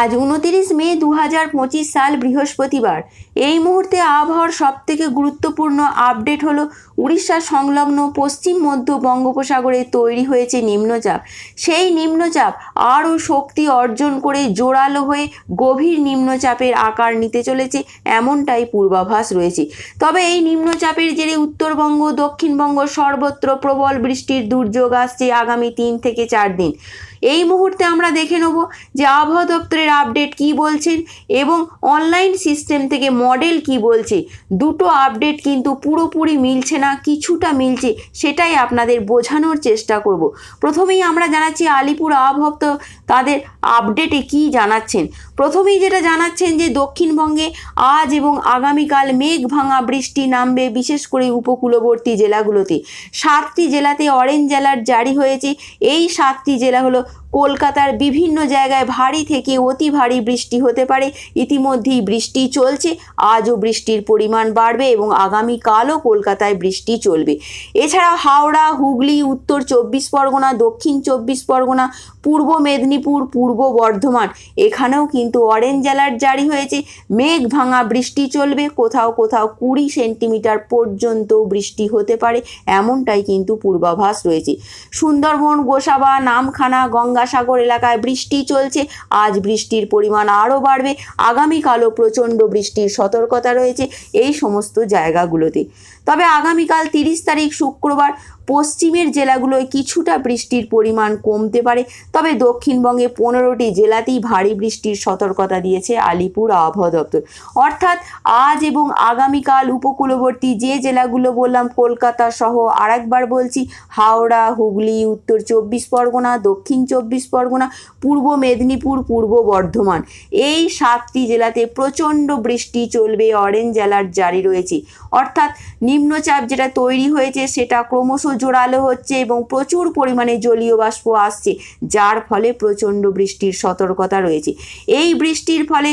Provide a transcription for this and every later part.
আজ উনতিরিশ মে দু হাজার পঁচিশ সাল বৃহস্পতিবার। এই মুহূর্তে আবহাওয়ার সবথেকে গুরুত্বপূর্ণ আপডেট হলো উড়িষ্যা সংলগ্ন পশ্চিম মধ্য বঙ্গোপসাগরে তৈরি হয়েছে নিম্নচাপ। সেই নিম্নচাপ আরও শক্তি অর্জন করে জোরালো হয়ে গভীর নিম্নচাপের আকার নিতে চলেছে এমনটাই পূর্বাভাস রয়েছে। তবে এই নিম্নচাপের জেরে উত্তরবঙ্গ, দক্ষিণবঙ্গ সর্বত্র প্রবল বৃষ্টির দুর্যোগ আসছে আগামী তিন থেকে চার দিন। এই মুহূর্তে আমরা দেখে নেব যে আবহাওয়া দপ্তরের আপডেট কি বলছেন এবং অনলাইন সিস্টেম থেকে মডেল কি বলছে? দুটো আপডেট কিন্তু পুরোপুরি মিলছে না, কিছুটা মিলছে, সেটাই আপনাদের বোঝানোর চেষ্টা করব। প্রথমেই আমরা জানাচ্ছি আলিপুর দপ্তর তাদের আপডেটে কি জানাচ্ছেন? প্রথমেই যেটা জানাচ্ছেন যে দক্ষিণবঙ্গে আজ এবং আগামীকাল মেঘ ভাঙা বৃষ্টি নামবে, বিশেষ করে উপকূলবর্তী জেলাগুলোতে। সাতটি জেলাতে অরেঞ্জ অ্যালার্ট জারি হয়েছে। এই সাতটি জেলা হলো কলকাতার বিভিন্ন জায়গায় ভারী থেকে অতি ভারী বৃষ্টি হতে পারে। ইতিমধ্যেই বৃষ্টি চলছে, আজও বৃষ্টির পরিমাণ বাড়বে এবং আগামীকালও কলকাতায় বৃষ্টি চলবে। এছাড়াও হাওড়া, হুগলি, উত্তর চব্বিশ পরগনা, দক্ষিণ চব্বিশ পরগনা, পূর্ব মেদিনীপুর, পূর্ব বর্ধমান, এখানেও কিন্তু অরেঞ্জ অ্যালার্ট জারি হয়েছে। মেঘ ভাঙা বৃষ্টি চলবে, কোথাও কোথাও কুড়ি সেন্টিমিটার পর্যন্ত বৃষ্টি হতে পারে, এমনটাই কিন্তু পূর্বাভাস রয়েছে। সুন্দরবন, গোসাবা, নামখানা গঙ্গাসাগর এলাকায় বৃষ্টি চলছে। আজ বৃষ্টির পরিমাণ আরও বাড়বে। আগামীকালও প্রচণ্ড বৃষ্টির সতর্কতা রয়েছে এই সমস্ত জায়গাগুলোতে। তবে আগামীকাল তিরিশ তারিখ শুক্রবার পশ্চিমের জেলাগুলোয় কিছুটা বৃষ্টির পরিমাণ কমতে পারে। তবে দক্ষিণবঙ্গে পনেরোটি জেলাতেই ভারী বৃষ্টির সতর্কতা দিয়েছে আলিপুর আবহাওয়া দপ্তর। অর্থাৎ আজ এবং আগামীকাল উপকূলবর্তী যে জেলাগুলো বললাম, কলকাতা সহ আরেকবার বলছি, হাওড়া, হুগলি, উত্তর চব্বিশ পরগনা, দক্ষিণ চব্বিশ পরগনা, পূর্ব মেদিনীপুর, পূর্ব বর্ধমান। এই সাতটি জেলাতে প্রচণ্ড বৃষ্টি চলবে অরেঞ্জ অ্যালার্ট জারি রয়েছে। অর্থাৎ নিম্নচাপ যেটা তৈরি হয়েছে সেটা ক্রমশ জোরালো হচ্ছে এবং প্রচুর পরিমাণে জলীয় বাষ্প আসছে, যার ফলে প্রচণ্ড বৃষ্টির সতর্কতা রয়েছে। এই বৃষ্টির ফলে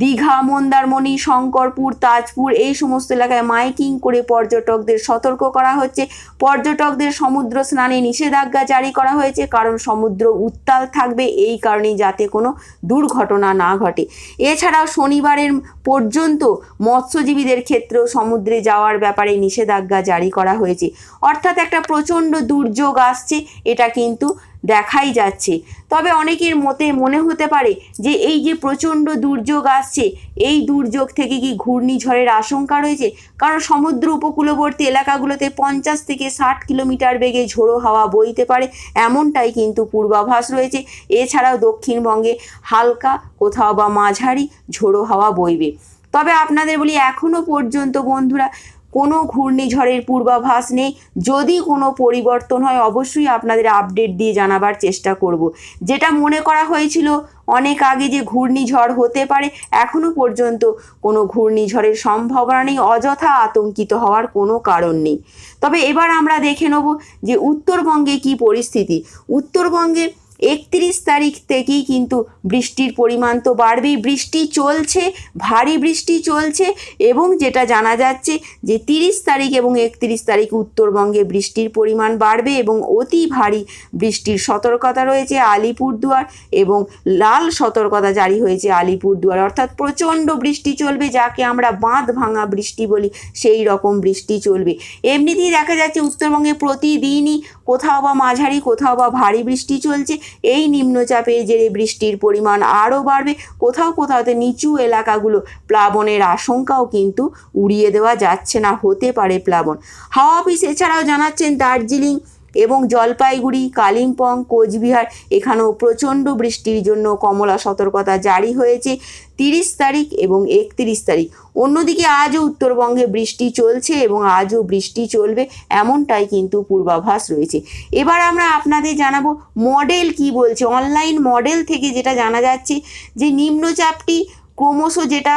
দীঘা, মন্দারমণি, শঙ্করপুর, তাজপুর এই সমস্ত এলাকায় মাইকিং করে পর্যটকদের সতর্ক করা হচ্ছে। পর্যটকদের সমুদ্র স্নানে নিষেধাজ্ঞা জারি করা হয়েছে, কারণ সমুদ্র উত্তাল থাকবে এই কারণেই যাতে কোনো দুর্ঘটনা না ঘটে। এছাড়াও শনিবারের পর্যন্ত মৎস্যজীবীদের ক্ষেত্রেও সমুদ্রে যাওয়ার ব্যাপারে নিষেধাজ্ঞা জারি করা হয়েছে। অর্থাৎ একটা প্রচণ্ড দুর্যোগ আসছে, এটা কিন্তু দেখাই যাচ্ছে। তবে অনেকের মতে মনে হতে পারে যে এই যে প্রচণ্ড দুর্যোগ আসছে, এই দুর্যোগ থেকে কি ঘূর্ণিঝড়ের আশঙ্কা রয়েছে? কারণ সমুদ্র উপকূলবর্তী এলাকাগুলোতে পঞ্চাশ থেকে ষাট কিলোমিটার বেগে ঝোড়ো হাওয়া বইতে পারে, এমনটাই কিন্তু পূর্বাভাস রয়েছে। এছাড়াও দক্ষিণবঙ্গে হালকা, কোথাও বা মাঝারি ঝোড়ো হাওয়া বইবে। তবে আপনাদের বলি এখনও পর্যন্ত বন্ধুরা কোনো ঘূর্ণিঝড়ের পূর্বাভাস নেই। যদি কোনো পরিবর্তন হয়, অবশ্যই আপনাদের আপডেট দিয়ে জানাবার চেষ্টা করব। যেটা মনে করা হয়েছিল, অনেক আগে যে ঘূর্ণিঝড় হতে পারে এখনও পর্যন্ত কোনো ঘূর্ণিঝড়ের সম্ভাবনা নেই, অযথা আতঙ্কিত হওয়ার কোনো কারণ নেই। তবে এবার আমরা দেখে নেব যে উত্তরবঙ্গে কি পরিস্থিতি। উত্তরবঙ্গে একত্রিশ তারিখ থেকেই কিন্তু বৃষ্টির পরিমাণ তো বাড়বেই। বৃষ্টি চলছে, ভারী বৃষ্টি চলছে এবং যেটা জানা যাচ্ছে যে তিরিশ তারিখ এবং একত্রিশ তারিখ উত্তরবঙ্গে বৃষ্টির পরিমাণ বাড়বে এবং অতি ভারী বৃষ্টির সতর্কতা রয়েছে আলিপুরদুয়ার এবং লাল সতর্কতা জারি হয়েছে আলিপুরদুয়ার। অর্থাৎ প্রচণ্ড বৃষ্টি চলবে, যাকে আমরা বাঁধ ভাঙা বৃষ্টি বলি, সেই রকম বৃষ্টি চলবে। এমনিতেই দেখা যাচ্ছে উত্তরবঙ্গে প্রতিদিনই কোথাও বা মাঝারি, কোথাও বা ভারী বৃষ্টি চলছে। এই নিম্নচাপের জেরে বৃষ্টির পরিমাণ আরও বাড়বে। কোথাও কোথাওতে নিচু এলাকাগুলো প্লাবনের আশঙ্কাও কিন্তু উড়িয়ে দেওয়া যাচ্ছে না, হতে পারে প্লাবন। হাওয়া অফিস এছাড়াও জানাচ্ছেন দার্জিলিং এবং জলপাইগুড়ি, কালিম্পং, কোচবিহার এখানেও প্রচণ্ড বৃষ্টির জন্য কমলা সতর্কতা জারি হয়েছে তিরিশ তারিখ এবং একত্রিশ তারিখ। অন্যদিকে আজও উত্তরবঙ্গে বৃষ্টি চলছে এবং আজও বৃষ্টি চলবে এমনটাই কিন্তু পূর্বাভাস রয়েছে। এবার আমরা আপনাদের জানাব মডেল কি বলছে। অনলাইন মডেল থেকে যেটা জানা যাচ্ছে যে নিম্নচাপটি ক্রমশ যেটা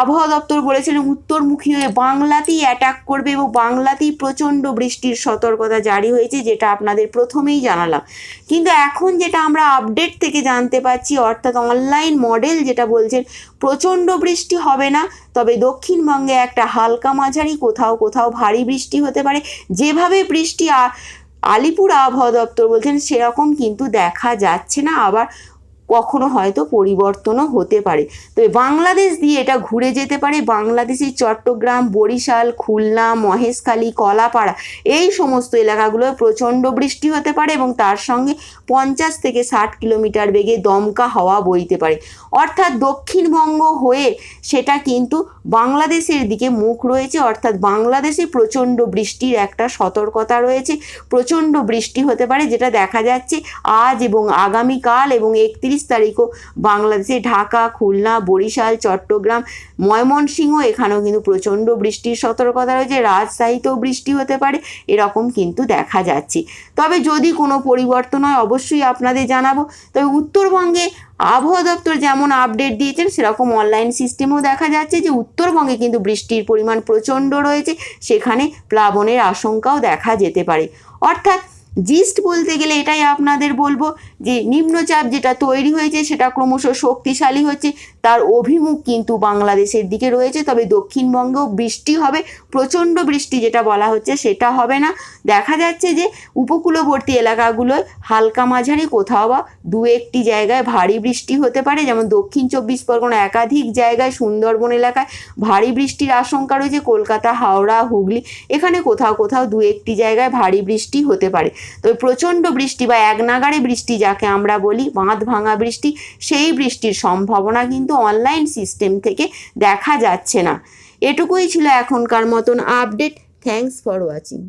আবহাওয়া দপ্তর বলেছিলেন উত্তরমুখী হয়ে বাংলাতেই অ্যাটাক করবে এবং বাংলাতেই প্রচণ্ড বৃষ্টির সতর্কতা জারি হয়েছে, যেটা আপনাদের প্রথমেই জানালাম। কিন্তু এখন যেটা আমরা আপডেট থেকে জানতে পারছি অর্থাৎ অনলাইন মডেল যেটা বলছেন, প্রচণ্ড বৃষ্টি হবে না, তবে দক্ষিণবঙ্গে একটা হালকা মাঝারি, কোথাও কোথাও ভারী বৃষ্টি হতে পারে। যেভাবে বৃষ্টি আলিপুর আবহাওয়া দপ্তর বলছেন, সেরকম কিন্তু দেখা যাচ্ছে না। আবার কখনো হয়তো পরিবর্তনও হতে পারে। তবে বাংলাদেশ দিয়ে এটা ঘুরে যেতে পারে বাংলাদেশের চট্টগ্রাম, বরিশাল, খুলনা, মহেশখালী, কলাপাড়া। এই সমস্ত এলাকাগুলোয় প্রচণ্ড বৃষ্টি হতে পারে এবং তার সঙ্গে পঞ্চাশ থেকে ষাট কিলোমিটার বেগে দমকা হাওয়া বইতে পারে। অর্থাৎ দক্ষিণবঙ্গ হয়ে সেটা কিন্তু বাংলাদেশের দিকে মুখ রয়েছে। অর্থাৎ বাংলাদেশে প্রচণ্ড বৃষ্টির একটা সতর্কতা রয়েছে। প্রচণ্ড বৃষ্টি হতে পারে যেটা দেখা যাচ্ছে আজ এবং আগামীকাল এবং একত্রিশ তারিখও বাংলাদেশে ঢাকা, খুলনা, বরিশাল, চট্টগ্রাম, ময়মনসিংহ, এখানেও কিন্তু প্রচণ্ড বৃষ্টির সতর্কতা রয়েছে, রাজশাহীতেও বৃষ্টি হতে পারে, এরকম কিন্তু দেখা যাচ্ছে। তবে যদি কোনো পরিবর্তন হয়, অবশ্যই আপনাদের জানাব। তবে উত্তরবঙ্গে আবহাওয়া দপ্তর যেমন আপডেট দিয়েছেন, সেরকম অনলাইন সিস্টেমেও দেখা যাচ্ছে যে উত্তরবঙ্গে কিন্তু বৃষ্টির পরিমাণ প্রচণ্ড রয়েছে, সেখানে প্লাবনের আশঙ্কাও দেখা যেতে পারে। অর্থাৎ জিস্ট বলতে গেলে এটাই আপনাদের বলব যে নিম্নচাপ যেটা তৈরি হয়েছে সেটা ক্রমশ শক্তিশালী হচ্ছে, তার অভিমুখ কিন্তু বাংলাদেশের দিকে রয়েছে। তবে দক্ষিণবঙ্গেও বৃষ্টি হবে, প্রচণ্ড বৃষ্টি যেটা বলা হচ্ছে সেটা হবে না। দেখা যাচ্ছে যে উপকূলবর্তী এলাকাগুলোয় হালকা মাঝারি, কোথাও বা দু একটি জায়গায় ভারী বৃষ্টি হতে পারে। যেমন দক্ষিণ চব্বিশ পরগনা একাধিক জায়গায় সুন্দরবন এলাকায় ভারী বৃষ্টির আশঙ্কা রয়েছে। কলকাতা, হাওড়া, হুগলি, এখানে কোথাও কোথাও দু একটি জায়গায় ভারী বৃষ্টি হতে পারে। তবে প্রচণ্ড বৃষ্টি বা এক নাগাড়ে বৃষ্টি যাকে আমরা বলি বাঁধ ভাঙা বৃষ্টি, সেই বৃষ্টির সম্ভাবনা কিন্তু অনলাইন সিস্টেম থেকে দেখা যাচ্ছে না। এটুকুই ছিল এখনকার মতন আপডেট থ্যাংকস ফর ওয়াচিং